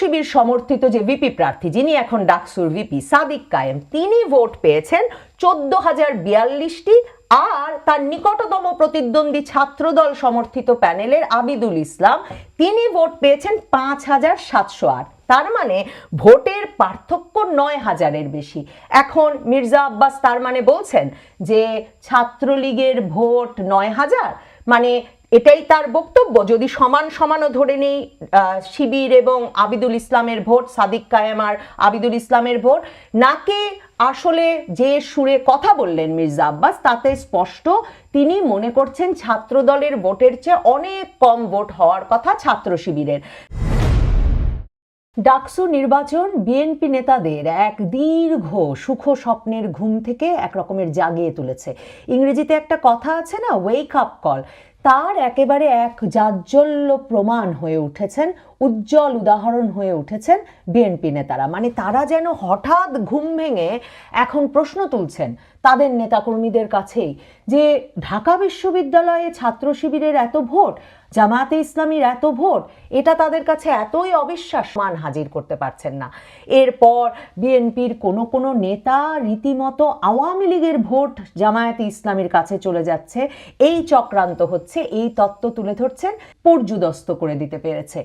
শিবির সমর্থিত যে ভিপি প্রার্থী, যিনি এখন ডাকসুর ভিপি সাদিক কায়েম, তিনি ভোট পেয়েছেন চোদ্দ হাজার বিয়াল্লিশটি আর তার নিকটতম প্রতিদ্বন্দ্বী ছাত্রদল সমর্থিত প্যানেলের আবিদুল ইসলাম, তিনি ভোট পেয়েছেন পাঁচ হাজার সাতশো আট। তার মানে ভোটের পার্থক্য নয় হাজারের বেশি। এখন মির্জা আব্বাস তার মানে বলছেন যে ছাত্রলীগের ভোট নয় হাজার মানে এটাই তার বক্তব্য। যদি সমান সমানও ধরে নেই শিবির এবং আবিদুল ইসলামের ভোট, সাদিক কায়েম আর আবিদুল ইসলামের ভোট, নাকি আসলে যে সুরে কথা বললেন মির্জা আব্বাস, তাতে স্পষ্ট তিনি মনে করছেন ছাত্রদলের ভোটের চেয়ে অনেক কম ভোট হওয়ার কথা ছাত্র শিবিরের। ডাকসু নির্বাচন বিএনপি নেতাদের এক দীর্ঘ সুখ স্বপ্নের ঘুম থেকে এক রকমের জাগিয়ে তুলেছে। ইংরেজিতে একটা কথা আছে না ওয়েক আপ কল তার একেবারে এক জাজ্জল্য প্রমাণ হয়ে উঠেছেন উজ্জ্বল উদাহরণ হয়ে উঠেছেন বিএনপি নেতারা। মানে তারা যেন হঠাৎ ঘুম ভেঙে এখন প্রশ্ন তুলছেন তাদের নেতাকর্মীদের কাছেই যে ঢাকা বিশ্ববিদ্যালয়ে ছাত্র শিবিরের এত ভোট, জামায়াতে ইসলামীর এত ভোট, এটা তাদের কাছে এতই অবিশ্বাস মান হাজির করতে পারছেন না। এরপর বিএনপির কোনো কোনো নেতা রীতিমতো আওয়ামী লীগের ভোট জামায়াতে ইসলামীর কাছে চলে যাচ্ছে। এই চক্রান্ত হচ্ছে, এই তত্ত্ব তুলে ধরছেন, পর্যুদস্ত করে দিতে পেরেছে।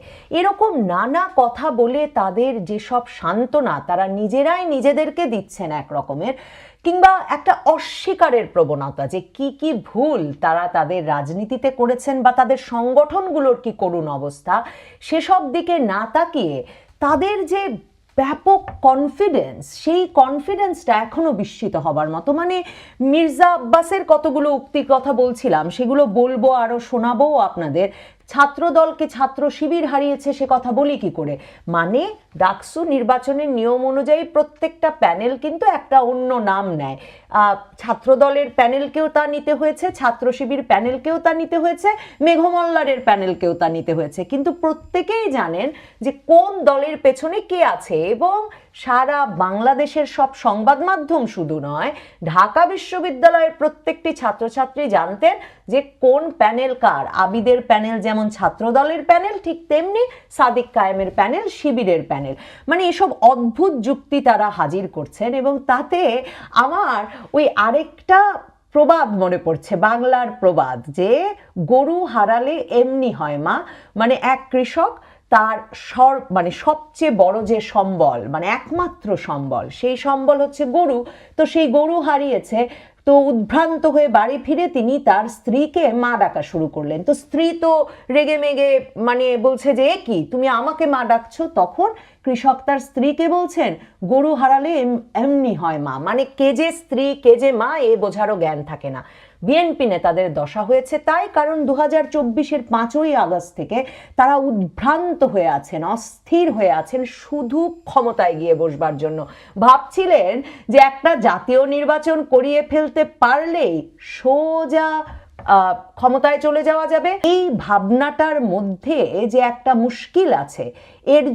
এরকম নানা কথা বলে তাদের যেসব সান্ত্বনা তারা নিজেরাই নিজেদেরকে দিচ্ছেন এক রকমের, কিংবা একটা অস্বীকারের প্রবণতা যে কি কি ভুল তারা তাদের রাজনীতিতে করেছেন বা তাদের সংগঠনগুলোর কি করুণ অবস্থা, সেসব দিকে না তাকিয়ে তাদের যে ব্যাপক কনফিডেন্স সেই কনফিডেন্সটা এখনও বিস্মিত হবার মতো। মানে মির্জা আব্বাসের কতগুলো উক্তির কথা বলছিলাম, সেগুলো বলব আরও শোনাবো আপনাদের। ছাত্রদলকে ছাত্র শিবির হারিয়েছে সে কথা বলি কি করে? মানে ডাকসু নির্বাচনের নিয়ম অনুযায়ী প্রত্যেকটা প্যানেল কিন্তু একটা অন্য নাম নেয়। ছাত্রদলের প্যানেলকেও তা নিতে হয়েছে, ছাত্র শিবির প্যানেলকেও তা নিতে হয়েছে, মেঘমল্লারের প্যানেলকেও তা নিতে হয়েছে। কিন্তু প্রত্যেকেই জানেন যে কোন দলের পেছনে কে আছে এবং সারা বাংলাদেশের সব সংবাদ মাধ্যম শুধু নয়, ঢাকা বিশ্ববিদ্যালয়ের প্রত্যেকটি ছাত্রছাত্রী জানতেন যে কোন প্যানেল কার। আবিদের প্যানেল যেমন ছাত্রদলের প্যানেল, ঠিক তেমনি সাদিক কায়েমের প্যানেল, শিবিরের প্যানেল। মানে এসব অদ্ভুত যুক্তি তারা হাজির করছেন এবং তাতে আমার ওই আরেকটা প্রবাদ মনে পড়ছে, বাংলার প্রবাদ যে গরু হারালে এমনি হয় মা। মানে এক কৃষক তার সর মানে সবচেয়ে বড় যে সম্বল মানে একমাত্র সম্বল, সেই সম্বল হচ্ছে গরু। তো সেই গরু হারিয়েছে, তো উদ্ভ্রান্ত হয়ে বাড়ি ফিরে তিনি তার স্ত্রীকে মা ডাকা শুরু করলেন। তো স্ত্রী তো রেগে মেগে মানে বলছে যে কি? তুমি আমাকে মা ডাকছো? তখন কৃষক তার স্ত্রীকে বলছেন, গরু হারালে এমনি হয় মা। মানে কে যে স্ত্রী, কে যে মা, এ বোঝারও জ্ঞান থাকে না। বিএনপি নেতাদের দশা হয়েছে তাই, কারণ দু হাজার চব্বিশের পাঁচই আগস্ট থেকে তারা উদ্ভ্রান্ত হয়ে আছেন, অস্থির হয়ে আছেন শুধু ক্ষমতায় গিয়ে বসবার জন্য। ভাবছিলেন যে একটা জাতীয় নির্বাচন করিয়ে ফেলতে পারলেই সোজা ক্ষমতায় চলে যাওয়া যাবে। এই ভাবনাটার মধ্যে যে একটা মুশকিল আছে এর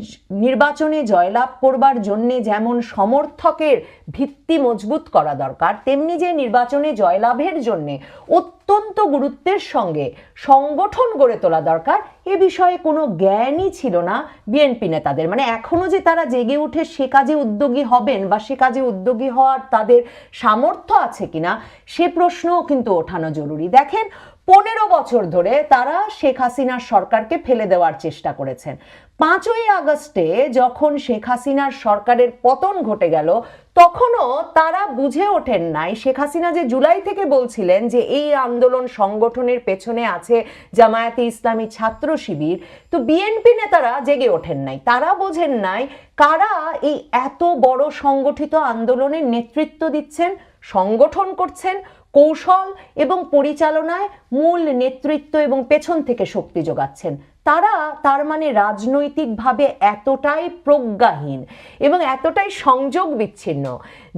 নির্বাচনে জয়লাভ করবার জন্যে যেমন সমর্থকের ভিত্তি মজবুত করা দরকার, তেমনি যে নির্বাচনে জয়লাভের জন্যে অত্যন্ত গুরুত্বের সঙ্গে সংগঠন গড়ে তোলা দরকার, এ বিষয়ে কোনো জ্ঞানই ছিল না বিএনপি নেতাদের। মানে এখনও যে তারা জেগে উঠে সে কাজে উদ্যোগী হবেন বা সে কাজে উদ্যোগী হওয়ার তাদের সামর্থ্য আছে কিনা, সে প্রশ্নও কিন্তু ওঠানো জরুরি। দেখেন, পনেরো বছর ধরে তারা শেখ হাসিনার সরকারকে ফেলে দেওয়ার চেষ্টা করেছেন। পাঁচই আগস্টে যখন শেখ হাসিনার সরকারের পতন ঘটে গেল, তখনও তারা বুঝে ওঠেন নাই। শেখ হাসিনা যে জুলাই থেকে বলছিলেন যে এই আন্দোলন সংগঠনের পেছনে আছে জামায়াতে ইসলামী ছাত্র শিবির, তো বিএনপি নেতারা জেগে ওঠেন নাই। তারা বোঝেন নাই কারা এই এত বড় সংগঠিত আন্দোলনের নেতৃত্ব দিচ্ছেন, সংগঠন করছেন, কৌশল এবং পরিচালনায় মূল নেতৃত্ব এবং পেছন থেকে শক্তি যোগাচ্ছেন। তারা তার মানে রাজনৈতিকভাবে এতটাই প্রজ্ঞাহীন এবং এতটাই সংযোগ বিচ্ছিন্ন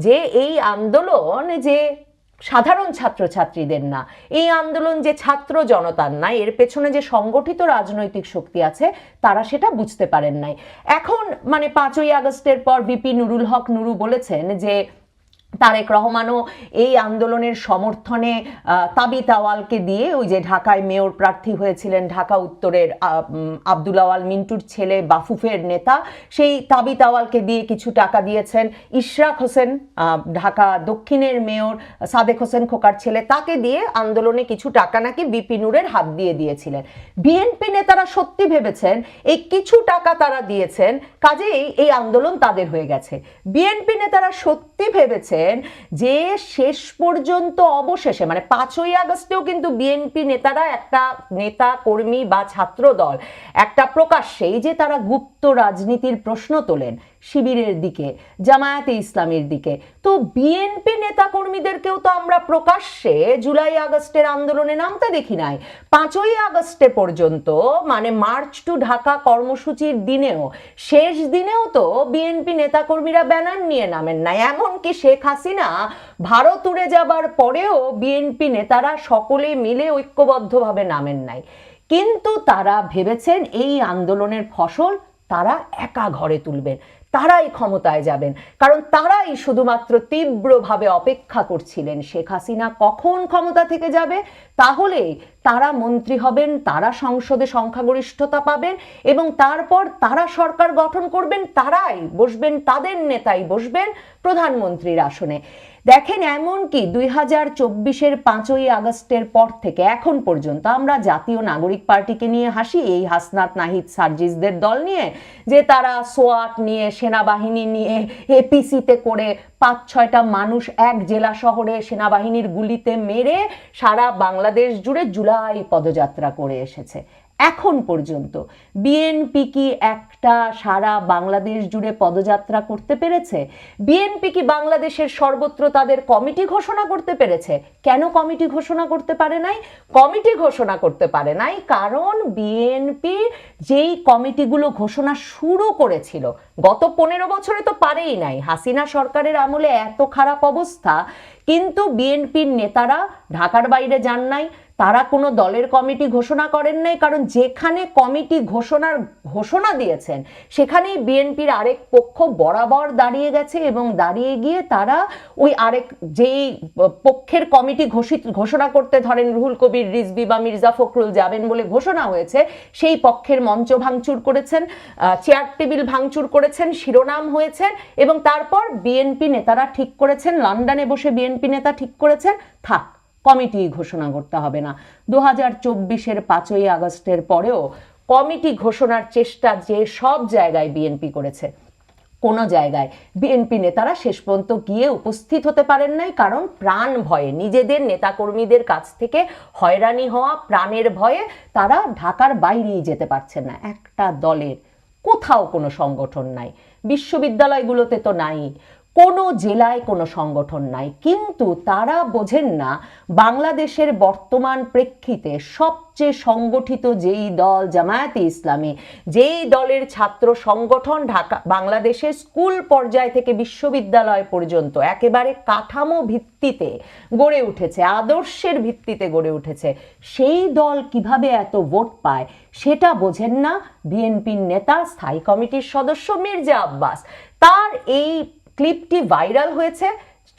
যে এই আন্দোলন যে সাধারণ ছাত্রছাত্রীদের না, এই আন্দোলন যে ছাত্র জনতার না, এর পেছনে যে সংগঠিত রাজনৈতিক শক্তি আছে, তারা সেটা বুঝতে পারেন নাই। এখন মানে পাঁচই আগস্টের পর বিপি নুরুল হক নুরু বলেছেন যে তারেক রহমানও এই আন্দোলনের সমর্থনে আহ, তাবিত আওয়ালকে দিয়ে ওই যে ঢাকায় মেয়র প্রার্থী হয়েছিলেন ঢাকা উত্তরের আব্দুল আওয়াল মিন্টুর ছেলে বাফুফের নেতা। সেই তাবিত আওয়ালকে দিয়ে কিছু টাকা দিয়েছেন ইশরাক হোসেন ঢাকা দক্ষিণের মেয়র সাদেক হোসেন খোকার ছেলে। তাকে দিয়ে আন্দোলনে কিছু টাকা নাকি বিপি নূরের হাত দিয়ে দিয়েছিলেন। বিএনপি নেতারা সত্যি ভেবেছেন এই কিছু টাকা তারা দিয়েছেন কাজেই এই আন্দোলন তাদের হয়ে গেছে। বিএনপি নেতারা সত্যি ভেবেছেন যে শেষ পর্যন্ত অবশেষে মানে পাঁচই আগস্টেও কিন্তু বিএনপি নেতারা একটা নেতা, কর্মী বা ছাত্র দল একটা প্রকাশ্যেই যে তারা গুপ্ত রাজনীতির প্রশ্ন তোলেন শিবিরের দিকে, জামায়াতে ইসলামের দিকে। তো বিএনপি নেতা কর্মীদেরকেও তো আমরা প্রকাশ্যে জুলাই আগস্টের আন্দোলনে নামতে দেখি নাই। পাঁচই আগস্টে পর্যন্ত মানে মার্চ টু ঢাকা কর্মসূচির দিনেও, শেষ দিনেও তো বিএনপি নেতাকর্মীরা ব্যানার নিয়ে নামেন নাই। এমনকি শেখ হাসিনা ভারত উড়ে যাবার পরেও বিএনপি নেতারা সকলে মিলে ঐক্যবদ্ধভাবে নামেন নাই। কিন্তু তারা ভেবেছেন এই আন্দোলনের ফসল তারা একা ঘরে তুলবেন। তারাই ক্ষমতায় যাবেন। কারণ তারাই শুধুমাত্র তীব্রভাবে অপেক্ষা করছিলেন শেখ হাসিনা কখন ক্ষমতা থেকে যাবে, তাহলে তারা মন্ত্রী হবেন, তারা সংসদে সংখ্যাগরিষ্ঠতা পাবেন এবং তারপর তারা সরকার গঠন করবেন, তারাই বসবেন, তাদের নেতাই বসবেন প্রধানমন্ত্রীর আসনে। দেখেন এমনকি দুই হাজার চব্বিশের পাঁচই আগস্টের পর থেকে এখন পর্যন্ত আমরা জাতীয় নাগরিক পার্টিকে নিয়ে হাসি, এই হাসনাত নাহিদ সার্জিসদের দল নিয়ে, যে তারা সোয়াট নিয়ে, সেনাবাহিনী নিয়ে, এপিসিতে করে পাঁচ, ছয়টা মানুষ এক জেলা শহরে সেনাবাহিনীর গুলিতে মেরে সারা বাংলাদেশ জুড়ে জুলাই পদযাত্রা করে এসেছে। এখন পর্যন্ত। বিএনপি কি একটা সারা বাংলাদেশ জুড়ে পদযাত্রা করতে পেরেছে? বিএনপি কি বাংলাদেশের সর্বত্র তাদের কমিটি ঘোষণা করতে পেরেছে? কেন কমিটি ঘোষণা করতে পারে নাই? কমিটি ঘোষণা করতে পারে নাই কারণ বিএনপি যেই কমিটিগুলো ঘোষণা শুরু করেছিল, গত পনেরো বছরে তো পারেই নাই। হাসিনা সরকারের আমলে এত খারাপ অবস্থা, কিন্তু বিএনপির নেতারা ঢাকার বাইরে যান নাই তারা কোনো দলের কমিটি ঘোষণা করেন নাই, কারণ যেখানে কমিটি ঘোষণার ঘোষণা দিয়েছেন, সেখানেই বিএনপির আরেক পক্ষ বরাবর দাঁড়িয়ে গেছে এবং দাঁড়িয়ে গিয়ে তারা ওই আরেক যেই পক্ষের কমিটি ঘোষিত, ঘোষণা করতে ধরেন রুহুল কবির রিজবি বা মির্জা ফখরুল যাবেন বলে ঘোষণা হয়েছে, সেই পক্ষের মঞ্চ ভাঙচুর করেছেন চেয়ার টেবিল ভাঙচুর করেছেন, শিরোনাম হয়েছেন এবং তারপর বিএনপি নেতারা ঠিক করেছেন, লন্ডনে বসে বিএনপি নেতা ঠিক করেছেন, থাক। কমিটি ঘোষণা করতে হবে না। দু হাজার চব্বিশের পাঁচই আগস্টের পরেও কমিটি ঘোষণার চেষ্টা যে সব জায়গায় বিএনপি করেছে, কোনো জায়গায়। বিএনপি নেতারা শেষ পর্যন্ত গিয়ে উপস্থিত হতে পারেন নাই, কারণ প্রাণ ভয়ে, নিজেদের নেতাকর্মীদের কাছ থেকে হয়রানি হওয়া, প্রাণের ভয়ে তারা ঢাকার বাইরেই যেতে পারছেন না। একটা দলের কোথাও কোনো সংগঠন নাই। বিশ্ববিদ্যালয়গুলোতে তো নাই। কোনো জেলায় কোনো সংগঠন নাই। কিন্তু তারা বোঝেন না, বাংলাদেশের বর্তমান প্রেক্ষিতে সবচেয়ে সংগঠিত যেই দল জামায়াতে ইসলামী, যেই দলের ছাত্র সংগঠন ঢাকা, বাংলাদেশের স্কুল পর্যায় থেকে বিশ্ববিদ্যালয় পর্যন্ত একেবারে কাঠামো ভিত্তিতে গড়ে উঠেছে, আদর্শের ভিত্তিতে গড়ে উঠেছে, সেই দল কীভাবে এত ভোট পায় সেটা বোঝেন না বিএনপির নেতা, স্থায়ী কমিটির সদস্য মির্জা আব্বাস। তার এই ক্লিপটি ভাইরাল হয়েছে,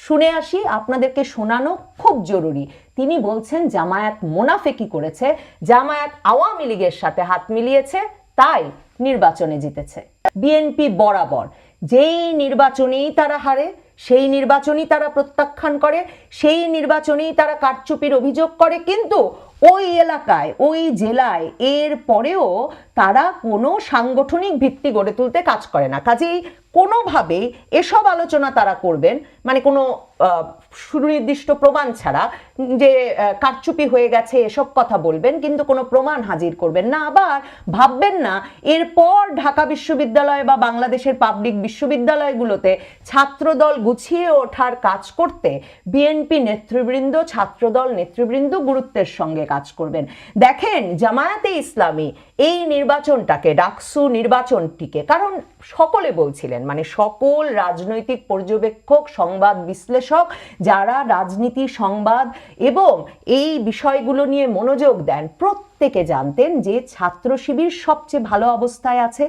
শুনে আসি আপনাদেরকে শোনানো খুব জরুরি। তিনি বলছেন, জামায়াত মোনাফেকি করেছে? জামায়াত আওয়ামী লীগের সাথে হাত মিলিয়েছে, তাই নির্বাচনে জিতেছে। বিএনপি বরাবর, যেই নির্বাচনেই তারা হারে, সেই নির্বাচনই তারা প্রত্যাখ্যান করে, সেই নির্বাচনেই তারা কারচুপির অভিযোগ করে, কিন্তু ওই এলাকায়, ওই জেলায়, এর পরেও তারা কোনো সাংগঠনিক ভিত্তি গড়ে তুলতে কাজ করে না। কাজেই কোনোভাবেই এসব আলোচনা তারা করবেন মানে কোনো সুনির্দিষ্ট প্রমাণ ছাড়া যে কারচুপি হয়ে গেছে, এসব কথা বলবেন, কিন্তু কোনো প্রমাণ হাজির করবেন না। আবার ভাববেন না, এরপর ঢাকা বিশ্ববিদ্যালয় বা বাংলাদেশের পাবলিক বিশ্ববিদ্যালয়গুলোতে ছাত্রদল গুছিয়ে ওঠার কাজ করতে বিএনপি নেতৃবৃন্দ, ছাত্রদল নেতৃবৃন্দ গুরুত্বের সঙ্গে কাজ করবেন। দেখেন, জামায়াতে ইসলামী এই নির্বাচনটাকে, ডাকসু নির্বাচনটিকে, কারণ সকলে বলছিলেন মানে সকল রাজনৈতিক পর্যবেক্ষক, সংবাদ বিশ্লেষক, যারা রাজনীতি, সংবাদ এবং এই বিষয়গুলো নিয়ে মনোযোগ দেন, প্রত্যেক প্রত্যেকে জানতেন যে ছাত্র শিবির সবচেয়ে ভালো অবস্থায় আছে।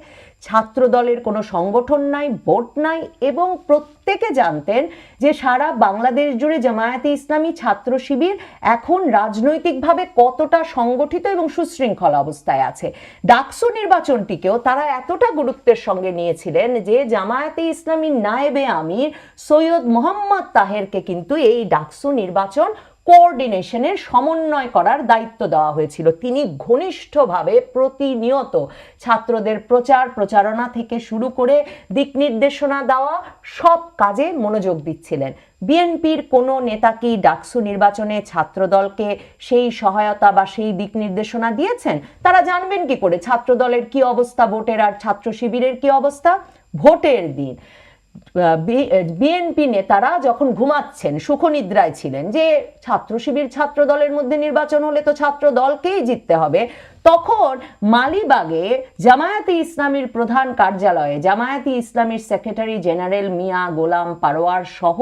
ছাত্র দলের কোনো সংগঠন নাই, ভোট নাই এবং প্রত্যেকে জানতেন যে সারা বাংলাদেশ জুড়ে জামায়াতে ইসলামী ছাত্র শিবির এখন রাজনৈতিকভাবে কতটা সংগঠিত এবং সুশৃঙ্খল অবস্থায় আছে। ডাকসু নির্বাচনটিকেও তারা এতটা গুরুত্বের সঙ্গে নিয়েছিলেন যে জামায়াতে ইসলামী নায়েবে আমির সৈয়দ মোহাম্মদ তাহেরকে কিন্তু এই ডাকসু নির্বাচন কোঅর্ডিনেশনের সমন্বয় করার দায়িত্ব দেওয়া হয়েছিল। তিনি ঘনিষ্ঠভাবে প্রতিনিয়ত ছাত্রদের প্রচার প্রচারণা থেকে শুরু করে দিক নির্দেশনা দেওয়া সব কাজে মনোযোগ দিচ্ছিলেন। বিএনপির কোনো নেতা কি ডাকসু নির্বাচনে ছাত্রদলকে সেই সহায়তা বা সেই দিক নির্দেশনা দিয়েছেন? তারা জানবেন কি করে? ছাত্রদলের কি অবস্থা? ভোটের আর ছাত্র শিবিরের কি অবস্থা? ভোটের দিন। বিএনপি নেতারা যখন ঘুমাচ্ছেন, সুখনিদ্রায় ছিলেন যে ছাত্র শিবির ছাত্র দলের মধ্যে নির্বাচন হলে তো ছাত্র দলকেই জিততে হবে। তখন মালিবাগে জামায়াতে ইসলামীর প্রধান কার্যালয়ে জামায়াতে ইসলামীর সেক্রেটারি জেনারেল মিয়া গোলাম পারোয়ার সহ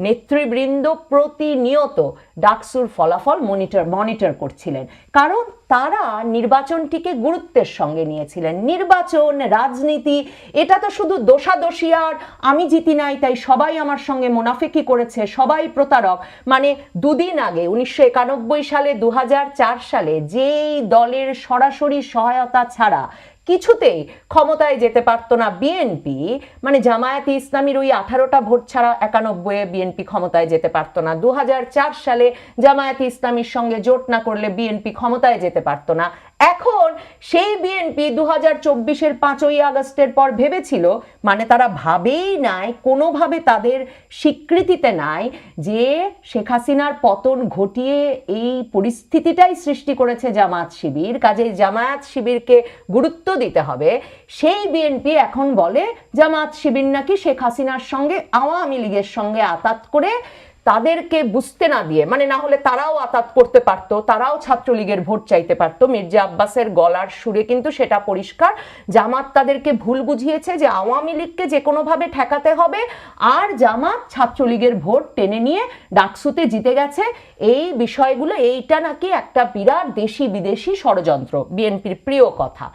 নেতৃবৃন্দ প্রতিনিয়ত ডাকসুর ফলাফল মনিটর মনিটর করছিলেন। কারণ তারা নির্বাচনটিকে গুরুত্বের সঙ্গে নিয়েছিলেন। নির্বাচন, রাজনীতি, এটা তো শুধু দোষাদোষী আর আমি জিতি নাই, তাই সবাই আমার সঙ্গে মুনাফেকি করেছে, সবাই প্রতারক। মানে দুদিন আগে, উনিশশো একানব্বই সালে দু হাজার চার সালে যেই দলের সরাসরি সহায়তা ছাড়া কিছুতেই ক্ষমতায় যেতে পারত না বিএনপি মানে জামায়াতে ইসলামীর ওই আঠারোটা ভোট ছাড়া একানব্বইয়ে বিএনপি ক্ষমতায় যেতে পারত না। দু হাজার চার সালে জামায়াতে ইসলামীর সঙ্গে জোট না করলে বিএনপি ক্ষমতায় যেতে পারত না। এখন সেই বিএনপি দু হাজার চব্বিশের পাঁচই আগস্টের পর ভেবেছিল মানে তারা ভাবেই নাই, কোনোভাবে তাদের স্বীকৃতিতে নাই, যে শেখ হাসিনার পতন ঘটিয়ে এই পরিস্থিতিটাই সৃষ্টি করেছে জামাত শিবির। কাজে জামায়াত শিবিরকে গুরুত্ব দিতে হবে। সেই বিএনপি এখন বলে জামাত শিবির নাকি শেখ হাসিনার সঙ্গে, আওয়ামী লীগের সঙ্গে আতাত করে তাদেরকে বুঝতে না দিয়ে মানে না হলে তারাও আতাত করতে পারতো, তারাও ছাত্রলীগের ভোট চাইতে পারতো। মির্জা আব্বাসের গলার সুরে কিন্তু সেটা পরিষ্কার। জামাত তাদেরকে ভুল বুঝিয়েছে যে আওয়ামী লীগকে যে কোনোভাবে ঠেকাতে হবে, আর জামাত ছাত্রলীগের ভোট টেনে নিয়ে ডাকসুতে জিতে গেছে। এই বিষয়গুলো, এইটা নাকি একটা বিরাট দেশি বিদেশি ষড়যন্ত্র, বিএনপির প্রিয় কথা।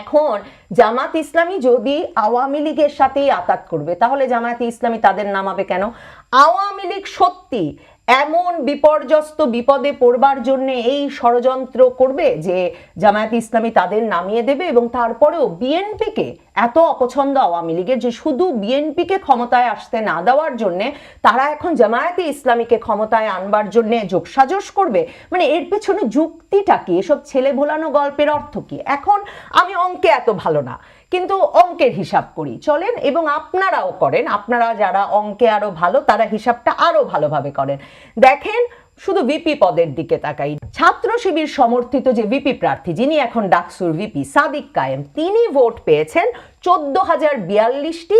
এখন জামাত ইসলামী যদি আওয়ামী লীগের সাথেই আতাত করবে, তাহলে জামায়াতে ইসলামী তাদের নামাবে কেন? আওয়ামী লীগ সত্যি এমন বিপর্যস্ত বিপদে পড়বার জন্য এই ষড়যন্ত্র করবে যে জামায়াত ইসলামী তাদের নামিয়ে দেবে এবং তারপরেও বিএনপিকে এত অপছন্দ আওয়ামী লীগের যে শুধু বিএনপিকে ক্ষমতায় আসতে না দেওয়ার জন্য, তারা এখন জামায়াতে ইসলামীকে ক্ষমতায় আনবার জন্য যোগসাজস করবে। মানে এর পেছনে যুক্তিটা কি? এসব ছেলে ভোলানো গল্পের অর্থ কি? এখন আমি অঙ্কে এত ভালো না। কিন্তু অঙ্কের হিসাব করি, চলেন? এবং আপনারাও করেন, আপনারা যারা অঙ্কে আরও ভালো, তারা হিসাবটা আরও ভালোভাবে করেন। দেখেন, শুধু ভিপি পদের দিকে তাকাই। ছাত্র শিবির সমর্থিত যে ভিপি প্রার্থী, যিনি এখন ডাকসুর ভিপি, সাদিক কায়েম, তিনি ভোট পেয়েছেন চোদ্দ হাজার বিয়াল্লিশটি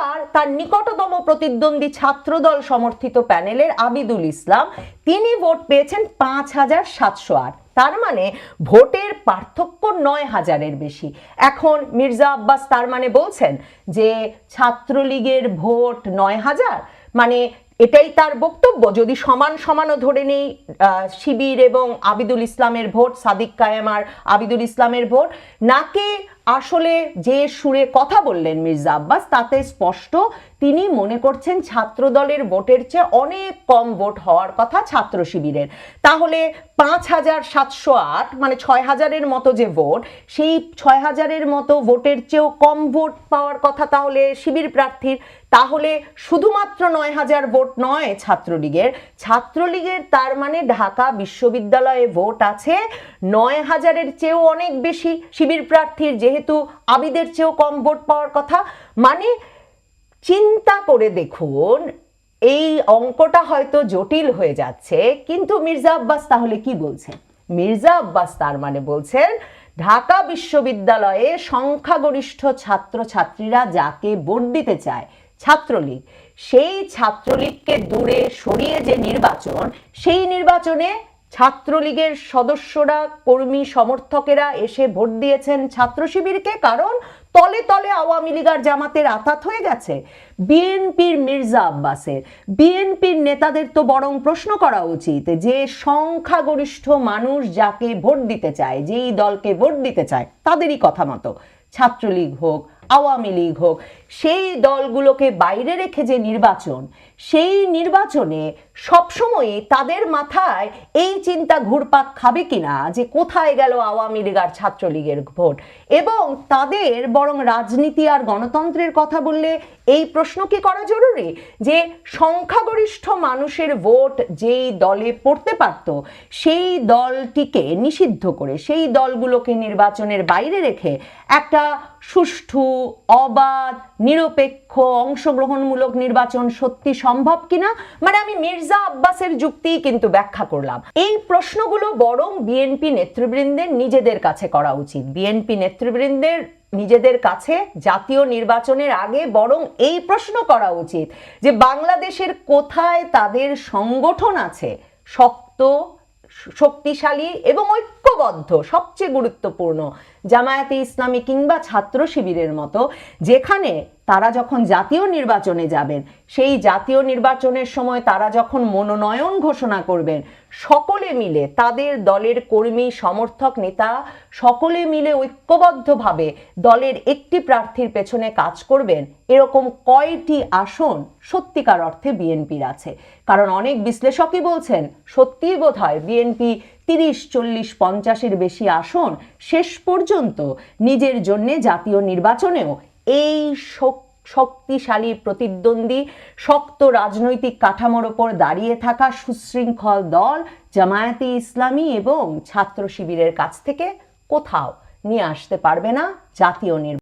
আর তার নিকটতম প্রতিদ্বন্দ্বী ছাত্রদল সমর্থিত প্যানেলের আবিদুল ইসলাম, তিনি ভোট পেয়েছেন পাঁচ হাজার সাতশো আট। তার মানে ভোটের পার্থক্য নয় হাজারের বেশি। এখন মির্জা আব্বাস তার মানে বলছেন যে ছাত্রলীগের ভোট নয় হাজার মানে এটাই তার বক্তব্য। যদি সমান সমানও ধরে নেই শিবির এবং আবিদুল ইসলামের ভোট, সাদিক কায়েম আর আবিদুল ইসলামের ভোট, নাকি আসলে যে সুরে কথা বললেন মির্জা আব্বাস, তাতে স্পষ্ট তিনি মনে করছেন ছাত্র দলের ভোটের চেয়ে অনেক কম ভোট হওয়ার কথা ছাত্র শিবিরের। তাহলে পাঁচ হাজার সাতশো আট মানে ছয় হাজারের মতো যে ভোট, সেই ছয় হাজারের মতো ভোটের চেয়েও কম ভোট পাওয়ার কথা তাহলে শিবির প্রার্থীর তাহলে শুধুমাত্র নয় হাজার ভোট নয় ছাত্রলীগের। ছাত্রলীগের তার মানে ঢাকা বিশ্ববিদ্যালয়ে ভোট আছে। নয় হাজারের চেয়েও অনেক বেশি শিবির প্রার্থীর যেহেতু আবিদের চেয়েও কম ভোট পাওয়ার কথা। মানে চিন্তা করে দেখুন, এই অঙ্কটা হয়তো জটিল হয়ে যাচ্ছে। কিন্তু মির্জা আব্বাস তাহলে কি বলছেন? মির্জা আব্বাস তার মানে বলছেন, ঢাকা বিশ্ববিদ্যালয়ে সংখ্যাগরিষ্ঠ ছাত্রছাত্রীরা যাকে ভোট দিতে চায় ছাত্রলীগ। সেই ছাত্রলীগকে দূরে সরিয়ে যে নির্বাচন, সেই নির্বাচনে ছাত্রলীগের সদস্যরা, কর্মী, সমর্থকেরা এসে ভোট দিয়েছেন ছাত্র শিবিরকে কারণ তলে তলে আওয়ামী লীগ আর জামাতের আতাত হয়ে গেছে। বিএনপির মির্জা আব্বাসের, বিএনপির নেতাদের তো বরং প্রশ্ন করা উচিত যে সংখ্যাগরিষ্ঠ মানুষ যাকে ভোট দিতে চায়, যেই দলকে ভোট দিতে চায়, তাদেরই কথা মতো। ছাত্রলীগ হোক আওয়ামী লীগ হোক, সেই দলগুলোকে বাইরে রেখে যে নির্বাচন, সেই নির্বাচনে সবসময় তাদের মাথায় এই চিন্তা ঘুরপাক খাবে কিনা যে কোথায় গেল আওয়ামী লীগ আর ছাত্রলীগের ভোট? এবং তাদের বরং রাজনীতি আর গণতন্ত্রের কথা বললে এই প্রশ্ন কি করা জরুরি? যে সংখ্যাগরিষ্ঠ মানুষের ভোট যেই দলে পড়তে পারত, সেই দলটিকে নিষিদ্ধ করে, সেই দলগুলোকে নির্বাচনের বাইরে রেখে একটা সুষ্ঠু, অবাধ, নিরপেক্ষ, অংশগ্রহণমূলক নির্বাচন সত্যি সম্ভব কিনা? মানে আমি মির্জা আব্বাসের যুক্তিই কিন্তু ব্যাখ্যা করলাম। এই প্রশ্নগুলো বরং বিএনপি নেতৃবৃন্দের নিজেদের কাছে করা উচিত। বিএনপি নেতৃবৃন্দের নিজেদের কাছে জাতীয় নির্বাচনের আগে বরং এই প্রশ্ন করা উচিত যে, বাংলাদেশের কোথায় তাদের সংগঠন আছে? শক্ত শক্তিশালী এবং ঐক্যবদ্ধ সবচেয়ে গুরুত্বপূর্ণ জামায়াতে ইসলামী কিংবা ছাত্র শিবিরের মতো যেখানে তারা যখন জাতীয় নির্বাচনে যাবেন, সেই জাতীয় নির্বাচনের সময় তারা যখন মনোনয়ন ঘোষণা করবেন, সকলে মিলে, তাদের দলের কর্মী, সমর্থক, নেতা, সকলে মিলে ঐক্যবদ্ধভাবে দলের একটি প্রার্থীর পেছনে কাজ করবেন, এরকম কয়টি আসন সত্যিকার অর্থে বিএনপির আছে। কারণ অনেক বিশ্লেষকই বলছেন, সত্যিই বোধ হয় বিএনপি তিরিশ, চল্লিশ, পঞ্চাশের বেশি আসন শেষ পর্যন্ত নিজের জন্যে জাতীয় নির্বাচনেও এই শক- শক্তিশালী প্রতিদ্বন্দ্বী শক্ত রাজনৈতিক কাঠামোর ওপর দাঁড়িয়ে থাকা সুশৃঙ্খল দল, জামায়াতি ইসলামী এবং ছাত্র শিবিরের কাছ থেকে কোথাও নিয়ে আসতে পারবে না জাতীয় নির্বাচন।